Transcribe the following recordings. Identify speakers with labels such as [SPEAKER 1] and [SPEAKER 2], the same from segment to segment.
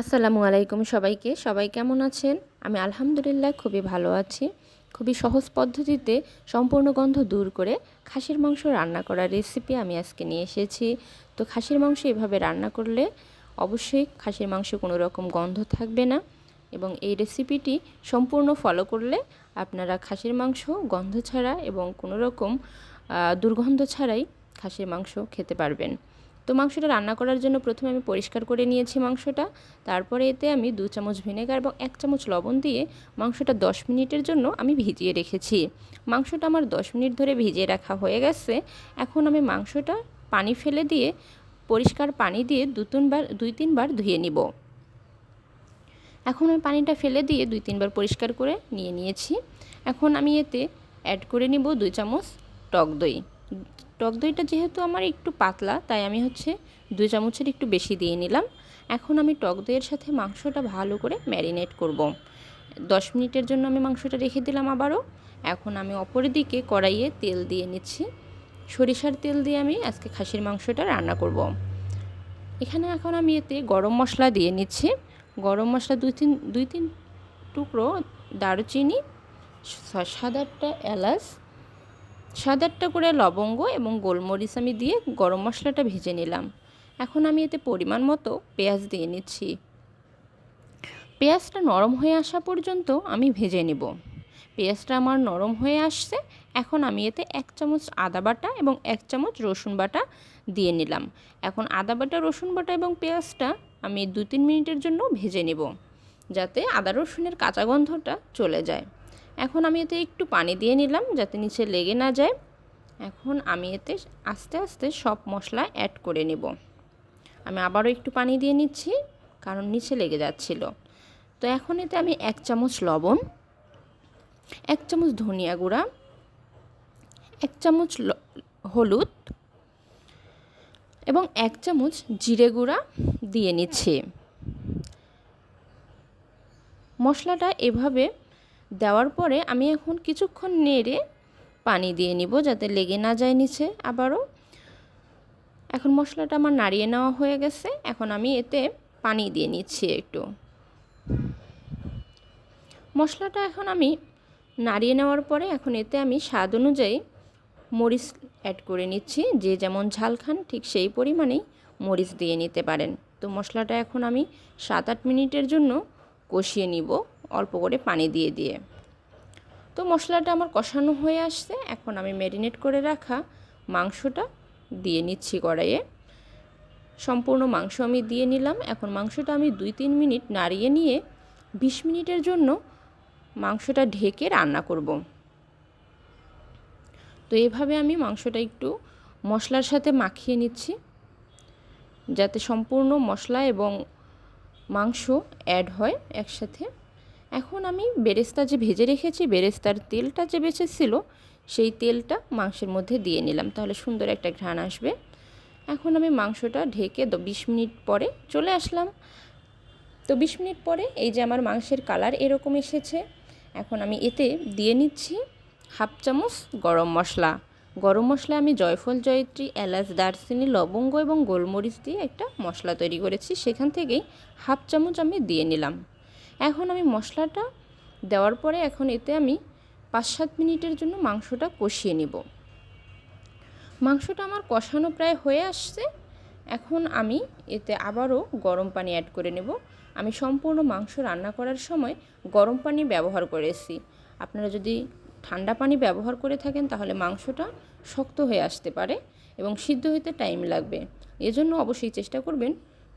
[SPEAKER 1] আসসালামু আলাইকুম সবাইকে। সবাই কেমন আছেন? আমি আলহামদুলিল্লাহ খুবই ভালো আছি। খুবই সহজ পদ্ধতিতে সম্পূর্ণ গন্ধ দূর করে খাসির মাংস রান্না করার রেসিপি আমি আজকে নিয়ে এসেছি। তো খাসির মাংস এভাবে রান্না করলে অবশ্যই খাসির মাংস কোনো রকম গন্ধ থাকবে না এবং এই রেসিপিটি সম্পূর্ণ ফলো করলে আপনারা খাসির মাংস গন্ধ ছাড়া এবং কোনো রকম দুর্গন্ধ ছাড়াই খাসির মাংস খেতে পারবেন। তো মাংসটা রান্না করার জন্য প্রথমে আমি পরিষ্কার করে নিয়েছি মাংসটা। তারপরে এতে আমি দু চামচ ভিনেগার এবং এক চামচ লবণ দিয়ে মাংসটা দশ মিনিটের জন্য আমি ভিজিয়ে রেখেছি। মাংসটা আমার দশ মিনিট ধরে ভিজিয়ে রাখা হয়ে গেছে। এখন আমি মাংসটা পানি ফেলে দিয়ে পরিষ্কার পানি দিয়ে দু তিনবার, দুই তিনবার ধুয়ে নিব। এখন আমি পানিটা ফেলে দিয়ে দুই তিনবার পরিষ্কার করে নিয়ে নিয়েছি। এখন আমি এতে অ্যাড করে নিব দুই চামচ টক দই। টক দইটা যেহেতু আমার একটু পাতলা, তাই আমি হচ্ছে দুই চামচের একটু বেশি দিয়ে নিলাম এখন আমি টক দইয়ের সাথে মাংসটা ভালো করে ম্যারিনেট করব। দশ মিনিটের জন্য আমি মাংসটা রেখে দিলাম আবারও এখন আমি অপরের দিকে কড়াইয়ে তেল দিয়ে নিচ্ছি সরিষার তেল দিয়ে আমি আজকে খাসির মাংসটা রান্না করব। এখানে এখন আমি এতে গরম মশলা দিয়ে নিচ্ছি গরম মশলা দুই তিন দুই তিন টুকরো দারুচিনি সাদারটা এলাচ সাত আটটা করে লবঙ্গ এবং গোলমরিচ আমি দিয়ে গরম মশলাটা ভেজে নিলাম। এখন আমি এতে পরিমাণ মতো পেঁয়াজ দিয়ে নিচ্ছি। পেঁয়াজটা নরম হয়ে আসা পর্যন্ত আমি ভেজে নেব। পেঁয়াজটা আমার নরম হয়ে আসছে, এখন আমি এতে এক চামচ আদা বাটা এবং এক চামচ রসুন বাটা দিয়ে নিলাম। এখন আদা বাটা, রসুন বাটা এবং পেঁয়াজটা আমি দু তিন মিনিটের জন্য ভেজে নেব, যাতে আদা রসুনের কাঁচা গন্ধটা চলে যায়। এখন আমি এতে একটু পানি দিয়ে নিলাম যাতে নিচে লেগে না যায়। এখন আমি এতে আস্তে আস্তে সব মশলা অ্যাড করে নেব। আমি আবারও একটু পানি দিয়ে নিচ্ছি, কারণ নিচে লেগে যাচ্ছিল। তো এখন এতে আমি এক চামচ লবণ, এক চামচ ধনিয়া গুঁড়া, এক চামচ হলুদ এবং এক চামচ জিরে গুঁড়া দিয়ে নিচ্ছি। মশলাটা এভাবে দেওয়ার পরে আমি এখন কিছুক্ষণ নেড়ে পানি দিয়ে নিব যাতে লেগে না যায় নিচে আবারও। এখন মশলাটা আমার নাড়িয়ে নেওয়া হয়ে গেছে। এখন আমি এতে পানি দিয়ে নিচ্ছি একটু। মশলাটা এখন আমি নাড়িয়ে নেওয়ার পরে এখন এতে আমি স্বাদ অনুযায়ী মরিচ অ্যাড করে নিচ্ছি। যে যেমন ঝাল খান ঠিক সেই পরিমাণেই মরিচ দিয়ে নিতে পারেন। তো মশলাটা এখন আমি সাত আট মিনিটের জন্য কষিয়ে নিব। অল্প করে পানি দিয়ে দিয়ে। তো মশলাটা আমার কষানো হয়ে আসছে। এখন আমি ম্যারিনেট করে রাখা মাংসটা দিয়ে নিচ্ছি কড়াইয়ে। সম্পূর্ণ মাংস আমি দিয়ে নিলাম। এখন মাংসটা আমি দুই তিন মিনিট নাড়িয়ে নিয়ে বিশ মিনিটের জন্য মাংসটা ঢেকে রান্না করব। তো এভাবে আমি মাংসটা একটু মশলার সাথে মাখিয়ে নিচ্ছি। যাতে সম্পূর্ণ মশলা এবং মাংস অ্যাড হয় একসাথে। এখন আমি বেরেস্তা যে ভেজে রেখেছি, বেরেস্তার তেলটা যে বেঁচেছিল, সেই তেলটা মাংসের মধ্যে দিয়ে নিলাম। তাহলে সুন্দর একটা ঘ্রাণ আসবে। এখন আমি মাংসটা ঢেকে বিশ মিনিট পরে চলে আসলাম। তো বিশ মিনিট পরে এই যে আমার মাংসের কালার এরকম এসেছে, এখন আমি এতে দিয়ে নিচ্ছি হাফ চামচ গরম মশলা। গরম মশলা আমি জয়ফল, জয়ত্রী, এলাচ, দারচিনি, লবঙ্গ এবং গোলমরিচ দিয়ে একটা মশলা তৈরি করেছি। সেখান থেকেই হাফ চামচ আমি দিয়ে নিলাম। এখন আমি মশলাটা দেওয়ার পরে এখন এতে আমি পাঁচ সাত মিনিটের জন্য মাংসটা কষিয়ে নেব। মাংসটা আমার কষানো প্রায় হয়ে আসছে। এখন আমি এতে আবারও গরম পানি অ্যাড করে নেব। আমি সম্পূর্ণ মাংস রান্না করার সময় গরম পানি ব্যবহার করেছি। আপনারা যদি ঠান্ডা পানি ব্যবহার করে থাকেন তাহলে মাংসটা শক্ত হয়ে আসতে পারে এবং সিদ্ধ হতে টাইম লাগবে। এজন্য অবশ্যই চেষ্টা করবেন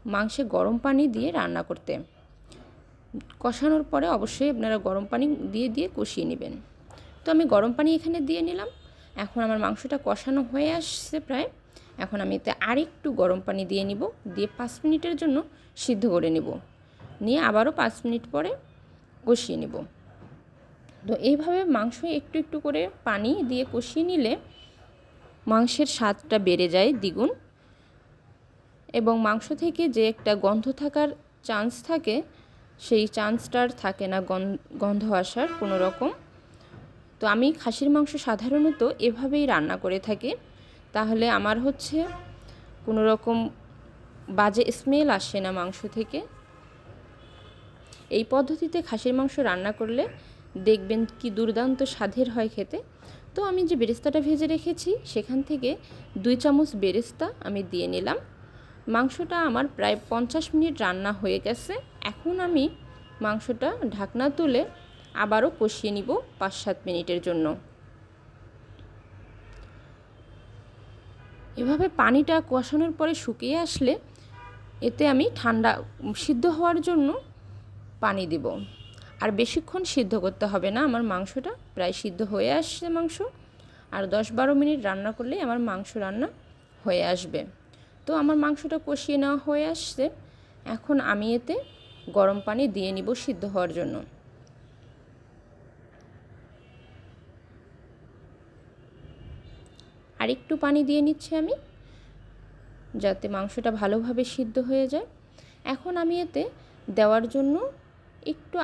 [SPEAKER 1] মাংসে গরম পানি দিয়ে রান্না করতে। কষানোর পরে অবশ্যই আপনারা গরম পানি দিয়ে দিয়ে কষিয়ে নেবেন। তো আমি গরম পানি এখানে দিয়ে নিলাম। এখন আমার মাংসটা কষানো হয়ে আসছে প্রায়। এখন আমি এতে আরেকটু গরম পানি দিয়ে নিব। দিয়ে পাঁচ মিনিটের জন্য সিদ্ধ করে নেব। নিয়ে আবারও পাঁচ মিনিট পরে কষিয়ে নেব। তো এইভাবে মাংস একটু একটু করে পানি দিয়ে কষিয়ে নিলে মাংসের স্বাদটা বেড়ে যায় দ্বিগুণ। এবং মাংস থেকে যে একটা গন্ধ থাকার চান্স থাকে সেই চান্সটার থাকে না গন্ধ আসার কোনো রকম। তো আমি খাসির মাংস সাধারণত এভাবেই রান্না করে থাকি। তাহলে আমার হচ্ছে কোনো রকম বাজে স্মেল আসে না মাংস থেকে। এই পদ্ধতিতে খাসির মাংস রান্না করলে দেখবেন কি দুর্দান্ত স্বাদের হয় খেতে। তো আমি যে বেরেস্তাটা ভেজে রেখেছি, সেখান থেকে দুই চামচ বেরেস্তা আমি দিয়ে নিলাম। মাংসটা আমার প্রায় পঞ্চাশ মিনিট রান্না হয়ে গেছে। এখন আমি মাংসটা ঢাকনা তুলে আবারও কষিয়ে নিব পাঁচ সাত মিনিটের জন্য। এভাবে পানিটা কষানোর পরে শুকিয়ে আসলে এতে আমি ঠান্ডা, সিদ্ধ হওয়ার জন্য পানি দিব। আর বেশিক্ষণ সিদ্ধ করতে হবে না, আমার মাংসটা প্রায় সিদ্ধ হয়ে আসছে মাংস। আর দশ বারো মিনিট রান্না করলেই আমার মাংস রান্না হয়ে আসবে। তো আমার মাংসটা কষিয়ে নেওয়া হয়ে আসছে। এখন আমি এতে গরম পানি দিয়ে নিব সিদ্ধ হওয়ার জন্য। আর একটু পানি দিয়ে নিচ্ছি আমি, যাতে মাংসটা ভালোভাবে সিদ্ধ হয়ে যায়। এখন আমি এতে দেওয়ার জন্য একটু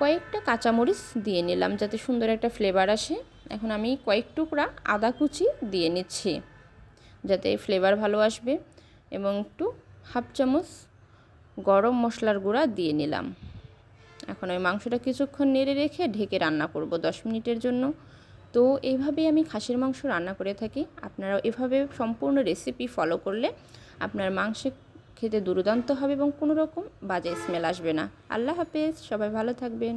[SPEAKER 1] কয়েকটা কাঁচামরিচ দিয়ে নিলাম, যাতে সুন্দর একটা ফ্লেভার আসে। এখন আমি কয়েক টুকরা আদা কুচি দিয়ে নিচ্ছি। যাতে ফ্লেভার ভালো আসবে এবং একটু হাফ চামচ গরম মশলার গুঁড়া দিয়ে নিলাম। এখন ওই মাংসটা কিছুক্ষণ নেড়ে রেখে ঢেকে রান্না করব দশ মিনিটের জন্য। তো এইভাবেই আমি খাসির মাংস রান্না করে থাকি। আপনারাও এভাবে সম্পূর্ণ রেসিপি ফলো করলে আপনার মাংস খেতে দুর্দান্ত হবে এবং কোনো রকম বাজে স্মেল আসবে না। আল্লাহ হাফেজ, সবাই ভালো থাকবেন।